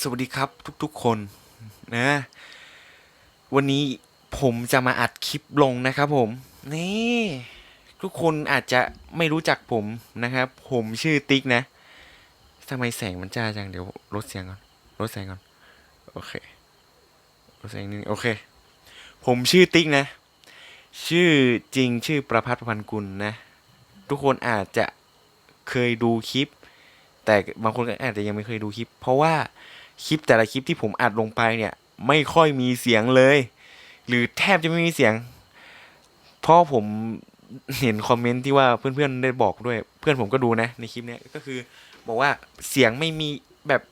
สวัสดีครับทุกๆคนนะ วันนี้ผมจะมาอัดคลิปลงนะครับผม นี่ ทุกคนอาจจะไม่รู้จักผมนะครับ ผมชื่อติ๊กนะทำไมแสงมันจ้าจังเดี๋ยวลดเสียงก่อนลดแสงก่อน โอเคลดแสงนิดนึงโอเค ผมชื่อติ๊กนะ ชื่อจริงชื่อประพัฒปพันกุลนะ ทุกคนอาจจะเคยดูคลิป แต่บางคนก็อาจจะยังไม่เคยดูคลิป เพราะว่า คลิปแต่ละคลิปที่ผมอัดลงไปเนี่ย ไม่ค่อยมีเสียงเลย หรือแทบจะไม่มีเสียงเพราะผมเห็นคอมเมนต์ที่ว่าเพื่อนๆได้บอกด้วย เพื่อนผมก็ดูนะในคลิปเนี้ยก็คือ บอกว่าเสียงไม่มีแบบ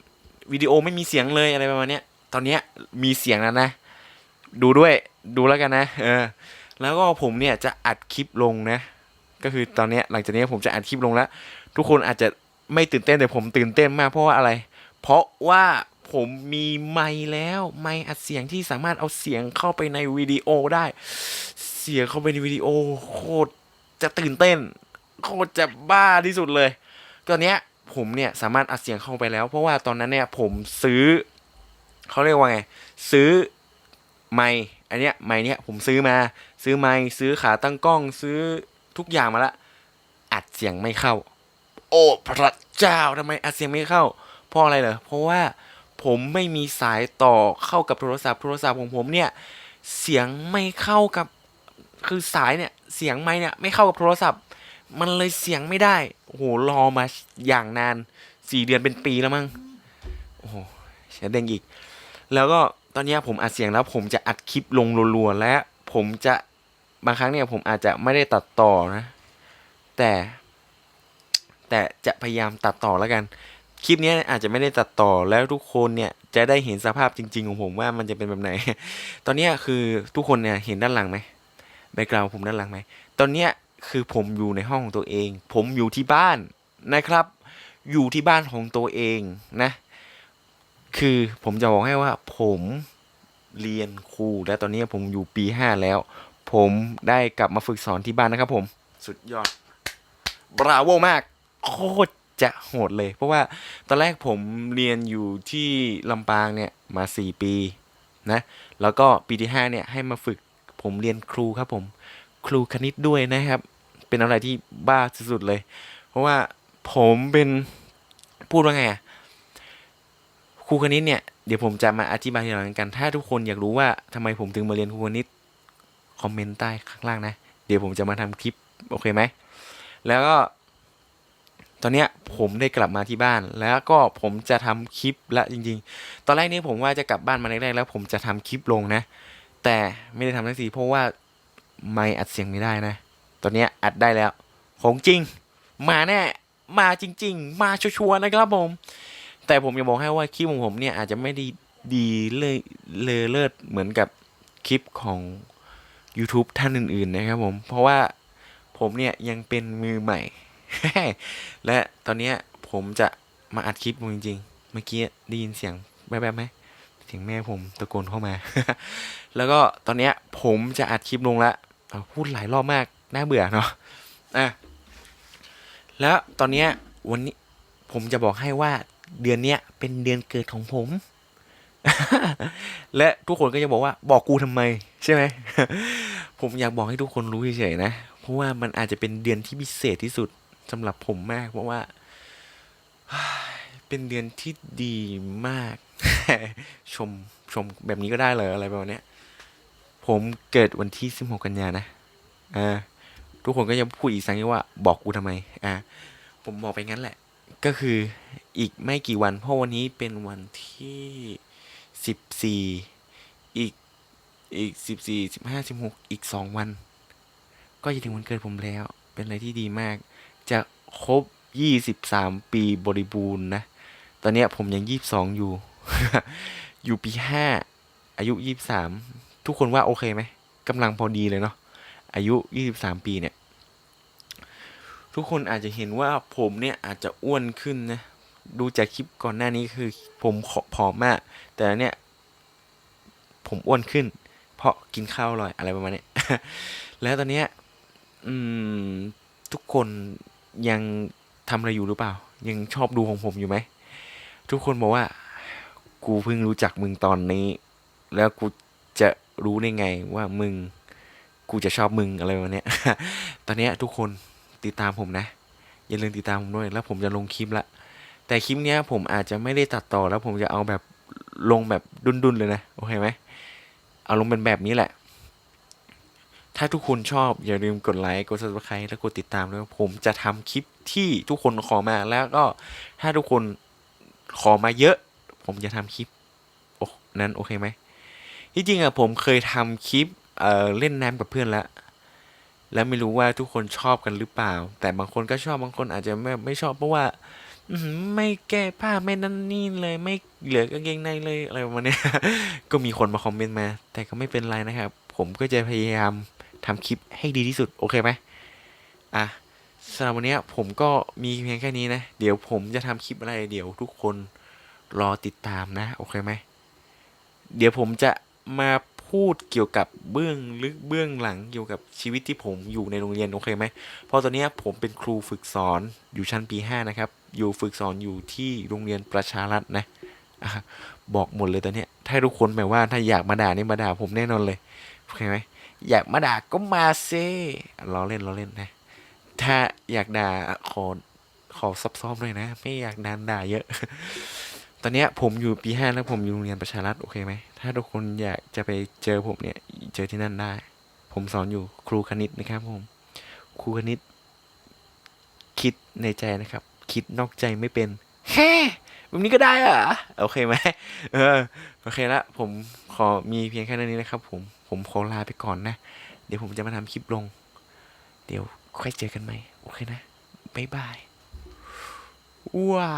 วิดีโอไม่มีเสียงเลยอะไรประมาณเนี้ยตอนเนี้ยมีเสียงแล้วนะ ดูด้วยดูแล้วกันนะเออแล้วก็ผมเนี่ยจะอัดคลิปลงนะ ก็คือตอนเนี้ยหลังจากนี้ผมจะอัดคลิปลงแล้ว ทุกคนอาจจะไม่ตื่นเต้นแต่ผมตื่นเต้นมากเพราะว่าอะไร เพราะว่า ผมมีไมค์แล้วไมค์อัดเสียงที่สามารถเอาเสียงเข้าไปในวิดีโอได้ เสียงเข้าไปในวิดีโอโคตรจะตื่นเต้น โคตรจะบ้าที่สุดเลยตอนเนี้ยผมเนี่ยสามารถอัดเสียงเข้าไปแล้ว เพราะว่าตอนนั้นเนี่ยผมซื้อเขาเรียกว่าไง ซื้อไมค์อันเนี้ยไมค์เนี้ยผมซื้อมา ซื้อไมค์ซื้อขาตั้งกล้อง ซื้อทุกอย่างมาละอัดเสียงไม่เข้า โอ้พระเจ้าทำไมอัดเสียงไม่เข้าเพราะอะไรเหรอเพราะว่า ผมไม่มีสายต่อเข้ากับโทรศัพท์โทรศัพท์ของผมเนี่ย เสียงไม่เข้ากับคือสายเนี่ยเสียงไม่เนี่ยไม่เข้ากับโทรศัพท์ มันเลยเสียงไม่ได้โอ้โหรอมาอย่างนานสี่เดือนเป็นปีแล้วมั้งโอ้โหเสียเด้งอีก แล้วก็ตอนนี้ผมอัดเสียงแล้วผมจะอัดคลิปลงรัวๆและผมจะบางครั้งเนี่ยผมอาจจะไม่ได้ตัดต่อนะ แต่ แต่จะพยายามตัดต่อแล้วกัน คลิปนี้อาจจะไม่ได้ตัดต่อแล้วทุกคนเนี่ยจะได้เห็นสภาพจริง ๆ ของผมว่ามันจะเป็นแบบไหน ตอนนี้คือทุกคนเนี่ยเห็นด้านหลังไหมแบ็กกราวผมด้านหลังไหม ตอนนี้คือผมอยู่ในห้องของตัวเอง ผมอยู่ที่บ้านนะครับ อยู่ที่บ้านของตัวเองนะ คือผมจะบอกให้ว่าผมเรียนครูและตอนนี้ผมอยู่ปีห้าแล้ว ผมได้กลับมาฝึกสอนที่บ้านนะครับผม สุดยอดบราโวมาก โคตร จะโหดเลย เพราะว่าตอนแรกผมเรียนอยู่ที่ลำปางเนี่ยมาสี่ปีนะแล้วก็ปีที่ห้าเนี่ยให้มาฝึกผมเรียนครูครับผมครูคณิตด้วยนะครับ เป็นอะไรที่บ้าสุดๆเลย เพราะว่าผมเป็นพูดว่าไงอะครูคณิตเนี่ยเดี๋ยวผมจะมาอธิบายทีหลังกัน ถ้าทุกคนอยากรู้ว่าทำไมผมถึงมาเรียนครูคณิตคอมเมนต์ใต้ข้างล่างนะ เดี๋ยวผมจะมาทำคลิป โอเคไหม แล้วก็ ตอนเนี้ยผมได้กลับมาที่บ้าน แล้วก็ผมจะทำคลิปละจริง ๆ ตอนแรกนี้ผมว่าจะกลับบ้านมาแรกๆแล้ว ผมจะทำคลิปลงนะ แต่ไม่ได้ทำทันทีเพราะว่าไม่อัดเสียงไม่ได้นะ ตอนเนี้ยอัดได้แล้ว ของจริง มาแน่ มาจริง ๆ มาชัวร์ๆนะครับผม แต่ผมจะบอกให้ว่าคลิปของผมเนี่ยอาจจะไม่ด้ดีเลยเลอเลิศเหมือนกับคลิปของ YouTube ท่านอื่น ๆ นะครับผม เพราะว่าผมเนี่ยยังเป็นมือใหม่ และตอนนี้ผมจะมาอัดคลิปจริงๆ เมื่อกี้ได้ยินเสียงแวบๆไหมเสียงแม่ผมตะโกนเข้ามา แล้วก็ตอนเนี้ยผมจะอัดคลิปลงละพูดหลายรอบมากน่าเบื่อเนาะอะแล้วตอนเนี้ยวันนี้ผมจะบอกให้ว่าเดือนเนี้ยเป็นเดือนเกิดของผม และทุกคนก็จะบอกว่าบอกกูทำไม ใช่ไหม ผมอยากบอกให้ทุกคนรู้เฉยๆนะ เพราะว่ามันอาจจะเป็นเดือนที่พิเศษที่สุด สำหรับผมมาก เพราะว่า เป็นเดือนที่ดีมาก ชมชมแบบนี้ก็ได้เลยอะไรประมาณเนี้ยผมเกิดวันที่ 16 กันยานะอ่าทุกคนก็ยังพูดอีกครั้งว่าบอกกูทำไม อ่าผมบอกไปงั้นแหละ ก็คืออีกไม่กี่วัน เพราะวันนี้เป็นวันที่ 14 อีกอีก 14 15 16 อีก 2 วัน ก็จะถึงวันเกิดผมแล้ว เป็นอะไรที่ดีมาก จะครบ23ปีบริบูรณ์นะ ตอนเนี้ยผมยัง22อยู่ อยู่ปี5อายุ23ทุกคนว่าโอเคไหมกำลังพอดีเลยเนาะอายุ23ปีเนี่ย ทุกคนอาจจะเห็นว่าผมเนี่ยอาจจะอ้วนขึ้นนะ ดูจากคลิปก่อนหน้านี้คือ ผมผอมมาก แต่เนี่ยผมอ้วนขึ้น เพราะกินข้าวอร่อยอะไรประมาณนี้แล้วตอนเนี้ยอืมทุกคน ยังทำอะไรอยู่หรือเปล่า ยังชอบดูของผมอยู่ไหม ทุกคนบอกว่า กูเพิ่งรู้จักมึงตอนนี้ แล้วกูจะรู้ได้ไงว่ามึง กูจะชอบมึงอะไรวะเนี้ย ตอนเนี้ยทุกคนติดตามผมนะ อย่าลืมติดตามผมด้วย แล้วผมจะลงคลิปละ แต่คลิปเนี้ยผมอาจจะไม่ได้ตัดต่อแล้วผมจะเอาแบบลงแบบดุนๆเลยนะ โอเคไหม เอาลงเป็นแบบนี้แหละ ถ้าทุกคนชอบอย่าลืมกดไลค์กด subscribe และกดติดตามด้วยผมจะทำคลิปที่ทุกคนขอมาแล้วก็ถ้าทุกคนขอมาเยอะ ผมจะทำคลิปโอ้นั้นโอเคไหมที่จริงอะผมเคยทำคลิปเอ่อเล่นน้ำกับเพื่อนแล้วแล้วไม่รู้ว่าทุกคนชอบกันหรือเปล่า แต่บางคนก็ชอบบางคนอาจจะไม่ไม่ชอบเพราะว่าไม่แก้ผ้าไม่นั่นนี่เลยไม่เหลือกางเกงในเลยอะไรประมาณนี้ก็มีคนมาคอมเมนต์มา แต่ก็ไม่เป็นไรนะครับ ผมก็จะพยายาม ทำคลิปให้ดีที่สุด โอเคไหมอะสำหรับวันนี้ผมก็มีเพียงแค่นี้นะ เดี๋ยวผมจะทำคลิปอะไร เดี๋ยวทุกคนรอติดตามนะ โอเคไหม เดี๋ยวผมจะมาพูดเกี่ยวกับเบื้องลึกเบื้องหลังเกี่ยวกับชีวิตที่ผมอยู่ในโรงเรียนโอเคไหมเพราะตอนนี้ผมเป็นครูฝึกสอนอยู่ชั้นปีห้านะครับ อยู่ฝึกสอนอยู่ที่โรงเรียนประชารัฐนะบอกหมดเลยตอนนี้ถ้าทุกคนแบบว่าถ้าอยากมาด่านี่มาด่าผมแน่นอนเลยโอเคไหม อยากมาด่าก็มาเซ่ล้อเล่นล้อเล่นนะ ถ้าอยากด่าขอขอซับซ้อมหน่อยนะ ไม่อยากด่าด่าเยอะ ตอนเนี้ยผมอยู่ปีห้าแล้วผมอยู่โรงเรียนประชารัฐโอเคไหม ถ้าทุกคนอยากจะไปเจอผมเนี่ย เจอที่นั่นได้ ผมสอนอยู่ครูคณิตนะครับผม ครูคณิต คิดในใจนะครับ คิดนอกใจไม่เป็นแฮ่แบบนี้ก็ได้เหรอโอเคไหมเออ โอเคละ ผมขอมีเพียงแค่นี้นะครับผม ผมขอลาไปก่อนนะ เดี๋ยวผมจะมาทำคลิปลง เดี๋ยวค่อยเจอกันใหม่ โอเคนะ บ๊ายบาย ว้า